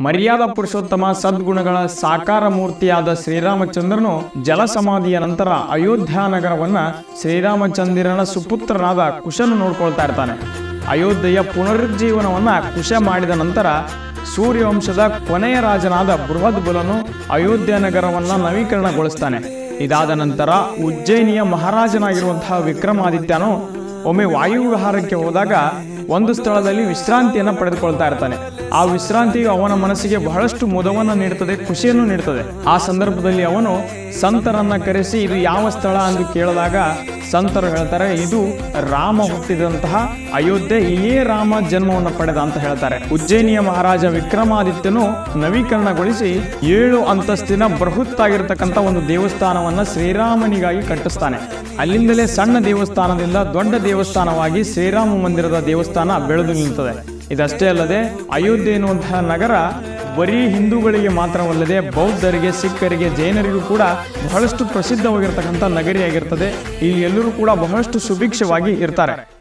ಮರ್ಯಾದ ಪುರುಷೋತ್ತಮ ಸದ್ಗುಣಗಳ ಸಾಕಾರ ಮೂರ್ತಿಯಾದ ಶ್ರೀರಾಮಚಂದ್ರನು ಜಲಸಮಾಧಿಯ ನಂತರ ಅಯೋಧ್ಯ ನಗರವನ್ನ ಶ್ರೀರಾಮಚಂದ್ರನ ಸುಪುತ್ರನಾದ ಕುಶನು ನೋಡ್ಕೊಳ್ತಾ ಇರ್ತಾನೆ. ಅಯೋಧ್ಯೆಯ ಪುನರುಜ್ಜೀವನವನ್ನ ಕುಶ ಮಾಡಿದ ನಂತರ ಸೂರ್ಯವಂಶದ ಕೊನೆಯ ರಾಜನಾದ ಬೃಹದ್ ಬುಲನು ಅಯೋಧ್ಯ ನಗರವನ್ನ ನವೀಕರಣಗೊಳಿಸ್ತಾನೆ. ಇದಾದ ನಂತರ ಉಜ್ಜಯಿನಿಯ ಮಹಾರಾಜನಾಗಿರುವಂತಹ ವಿಕ್ರಮಾದಿತ್ಯನು ಒಮ್ಮೆ ವಾಯುವಿಹಾರಕ್ಕೆ ಹೋದಾಗ ಒಂದು ಸ್ಥಳದಲ್ಲಿ ವಿಶ್ರಾಂತಿಯನ್ನು ಪಡೆದುಕೊಳ್ತಾ ಇರ್ತಾನೆ. ಆ ವಿಶ್ರಾಂತಿಯು ಅವನ ಮನಸ್ಸಿಗೆ ಬಹಳಷ್ಟು ಮುದವನ್ನು ನೀಡುತ್ತದೆ ಖುಷಿಯನ್ನು ನೀಡುತ್ತದೆ ಆ ಸಂದರ್ಭದಲ್ಲಿ ಅವನು ಸಂತರನ್ನ ಕರೆಸಿ, ಇದು ಯಾವ ಸ್ಥಳ? ಎಂದು ಕೇಳಿದಾಗ ಸಂತರು ಹೇಳ್ತಾರೆ ಇದು ರಾಮ ಹುಟ್ಟಿದಂತಹ ಅಯೋಧ್ಯೆ, ಇಲ್ಲಿಯೇ ರಾಮ ಜನ್ಮವನ್ನು ಪಡೆದ ಅಂತ ಹೇಳ್ತಾರೆ. ಉಜ್ಜಯಿನಿಯ ಮಹಾರಾಜ ವಿಕ್ರಮಾದಿತ್ಯನು ನವೀಕರಣಗೊಳಿಸಿ ಏಳು ಅಂತಸ್ತಿನ ಬೃಹತ್ತಾಗಿರ್ತಕ್ಕಂಥ ಒಂದು ದೇವಸ್ಥಾನವನ್ನ ಶ್ರೀರಾಮನಿಗಾಗಿ ಕಟ್ಟಿಸ್ತಾನೆ. ಅಲ್ಲಿಂದಲೇ ಸಣ್ಣ ದೇವಸ್ಥಾನದಿಂದ ದೊಡ್ಡ ದೇವಸ್ಥಾನವಾಗಿ ಶ್ರೀರಾಮ ಮಂದಿರದ ದೇವಸ್ಥಾನ ಬೆಳೆದು ನಿಲ್ತದೆ ಇದಷ್ಟೇ ಅಲ್ಲದೆ ಅಯೋಧ್ಯೆ ಎನ್ನುವಂತಹ ನಗರ ಬರೀ ಹಿಂದೂಗಳಿಗೆ ಮಾತ್ರವಲ್ಲದೆ ಬೌದ್ಧರಿಗೆ, ಸಿಖ್ಖರಿಗೆ, ಜೈನರಿಗೂ ಕೂಡ ಬಹಳಷ್ಟು ಪ್ರಸಿದ್ಧವಾಗಿರ್ತಕ್ಕಂಥ ನಗರಿಯಾಗಿರ್ತದೆ. ಇಲ್ಲಿ ಎಲ್ಲರೂ ಕೂಡ ಬಹಳಷ್ಟು ಸುಭಿಕ್ಷವಾಗಿ ಇರ್ತಾರೆ.